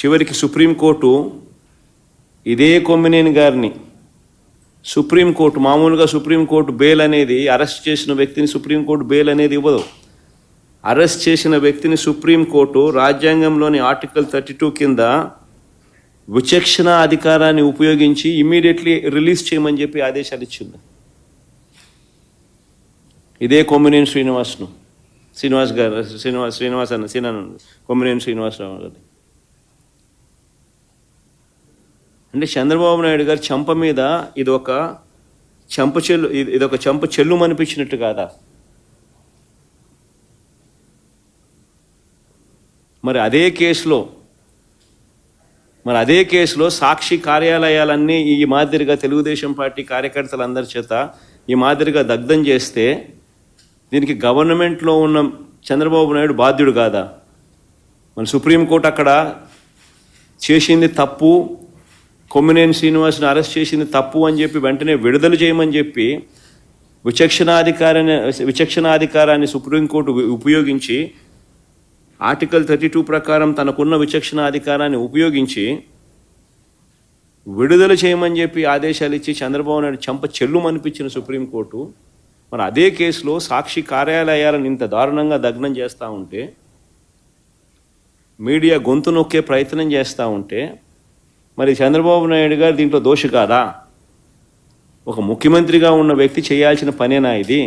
చివరికి సుప్రీంకోర్టు ఇదే కొమ్మినేని గారిని సుప్రీంకోర్టు మామూలుగా సుప్రీంకోర్టు బెయిల్ అనేది అరెస్ట్ చేసిన వ్యక్తిని సుప్రీంకోర్టు బెయిల్ అనేది ఇవ్వదు. అరెస్ట్ చేసిన వ్యక్తిని సుప్రీంకోర్టు రాజ్యాంగంలోని ఆర్టికల్ థర్టీ టూ కింద విచక్షణ అధికారాన్ని ఉపయోగించి ఇమీడియట్లీ రిలీజ్ చేయమని చెప్పి ఆదేశాలు ఇచ్చింది. ఇదే కొమ్మినేని శ్రీనివాస్ను. శ్రీనివాస్ గారు శ్రీనివాస్ శ్రీనివాస్ అన్న సీనాను కొమ్మినేని శ్రీనివాసరావు గారిని. అంటే చంద్రబాబు నాయుడు గారు చంప మీద ఇది ఒక చెంప చెల్లు ఇది ఒక చెంప చెల్లు అనిపించినట్టు కాదా? మరి అదే కేసులో మరి అదే కేసులో సాక్షి కార్యాలయాలన్నీ ఈ మాదిరిగా తెలుగుదేశం పార్టీ కార్యకర్తలందరి చేత ఈ మాదిరిగా దగ్ధం చేస్తే దీనికి గవర్నమెంట్లో ఉన్న చంద్రబాబు నాయుడు బాధ్యుడు కాదా? మన సుప్రీంకోర్టు అక్కడ చేసింది తప్పు కొమ్మినేని శ్రీనివాస్ని అరెస్ట్ చేసింది తప్పు అని చెప్పి వెంటనే విడుదల చేయమని చెప్పి విచక్షణాధికారాన్ని విచక్షణాధికారాన్ని సుప్రీంకోర్టు ఉపయోగించి ఆర్టికల్ థర్టీ టూ ప్రకారం తనకున్న విచక్షణాధికారాన్ని ఉపయోగించి విడుదల చేయమని చెప్పి ఆదేశాలు ఇచ్చి చంద్రబాబు నాయుడు చెంప చెల్లుమనిపించిన సుప్రీంకోర్టు మరి అదే కేసులో సాక్షి కార్యాలయాలను ఇంత దారుణంగా దగ్నం చేస్తూ ఉంటే మీడియా గొంతు నొక్కే ప్రయత్నం చేస్తూ ఉంటే మరి చంద్రబాబు నాయుడు గారు దీంట్లో దోషి కాదా? ఒక ముఖ్యమంత్రిగా ఉన్న వ్యక్తి చేయాల్సిన పనేనా ఇది?